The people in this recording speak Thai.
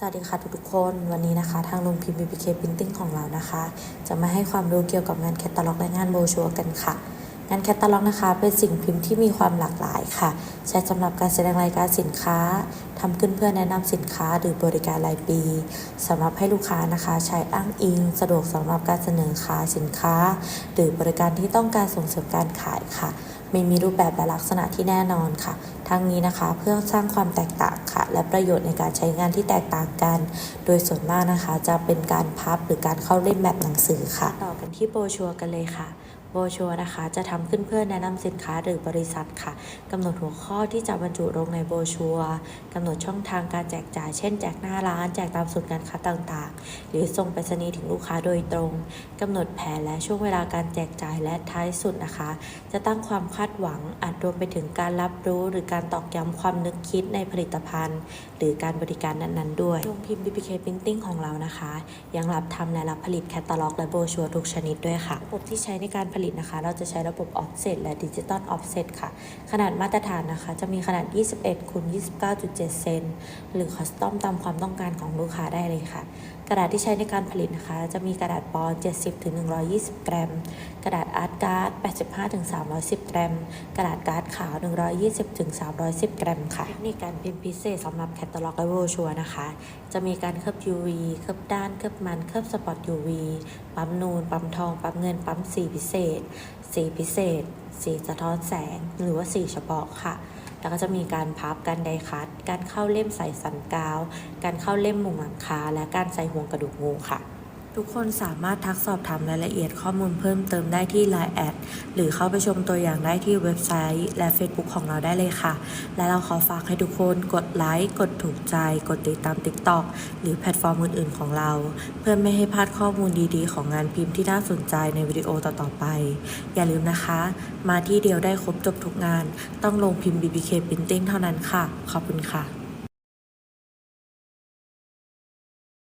สวัสดีค่ะทุกๆคนวันนี้นะคะ ทางโรงพิมพ์ BBK Printing ของเรานะคะ จะมาให้ความรู้เกี่ยวกับงานแคตตาล็อกและงานโบชัวกันค่ะ งานแคตตาล็อกนะคะ เป็นสิ่งพิมพ์ที่มีความหลากหลายค่ะ ใช้สำหรับการแสดงรายการสินค้าทำขึ้นเพื่อแนะนำสินค้าหรือบริการรายปีสำหรับให้ลูกค้านะคะ ใช้อ้างอิง สะดวกสำหรับการเสนอขายสินค้า หรือบริการที่ต้องการส่งเสริมการขายค่ะ ไม่มีรูปแบบและลักษณะที่แน่นอนค่ะ ทั้งนี้นะคะเพื่อสร้างความแตกต่างค่ะ และประโยชน์ในการใช้งานที่แตกต่างกัน โดยส่วนมากนะคะ จะเป็นการพับหรือการเข้าเล่มแบบหนังสือค่ะ ต่อกันที่โบรชัวร์กันเลยค่ะ โบชัวนะคะ จะทำขึ้นเพื่อแนะนำสินค้าหรือบริษัทค่ะกำหนดหัวข้อที่จะบรรจุลงในโบชัวกำหนดช่องทางการแจกจ่าย เช่นแจกหน้าร้าน แจกตามศูนย์การค้าต่างๆ หรือส่งไปรษณีย์ถึงลูกค้าโดยตรงกำหนดแผนและช่วงเวลาการแจกจ่ายและท้ายสุดนะคะ จะตั้งความคาดหวังอาจรวมไปถึงการรับรู้ หรือการตอกย้ำความนึกคิดในผลิตภัณฑ์ หรือการบริการนั้นๆ ด้วยโรงพิมพ์ BPK Printing ของเรานะคะ ยังรับทำและรับผลิตแคตตาล็อกและโบชัวทุกชนิดด้วยค่ะระบบที่ใช้ในการผลิตนะคะ เราจะใช้ระบบ Offset และ Digital Offset ค่ะ ขนาดมาตรฐานนะคะ จะมีขนาด 21คูณ29.7 เซนหรือคัสตอมตามความต้องการของลูกค้าได้เลยค่ะ กระดาษที่ใช้ในการผลิตนะคะ จะมีกระดาษปอน70-120 กรัม กระดาษอาร์ตการ์ด 85-310 กรัม กระดาษการ์ดขาว 120-310 กรัมค่ะ เทคนิคการพิมพ์พิเศษสำหรับแคตตาล็อกและโบรชัวร์นะคะ จะมีการเคลือบ UV เคลือบด้าน เคลือบมัน เคลือบสปอต UV ปั๊มนูน ปั๊มทอง ปั๊มเงิน ปั๊มสีพิเศษ สีพิเศษ สีสะท้อนแสง หรือว่าสีเฉพาะค่ะ แล้วก็จะมีการพับการไดคัด การเข้าเล่มใส่สันกาว การเข้าเล่มมุงหลังคา และการใส่ห่วงกระดูกงูค่ะ ทุกคนสามารถทักสอบถามรายละเอียดข้อมูลเพิ่มเติมได้ที่ Line แอดหรือเข้าไปชมตัวอย่างได้ที่เว็บไซต์ และ Facebook ของเราได้เลยค่ะ และเราขอฝากให้ทุกคนกดไลค์กดถูกใจ กดติดตาม TikTok หรือแพลตฟอร์มอื่น ๆ ของเรา เพื่อไม่ให้พลาดข้อมูลดีๆ ของงานพิมพ์ที่น่าสนใจในวิดีโอต่อๆไป อย่าลืมนะคะ มาที่เดียวได้ครบจบทุกงาน ต้องลงพิมพ์ BBK Printing เท่านั้นค่ะ ขอบคุณค่ะ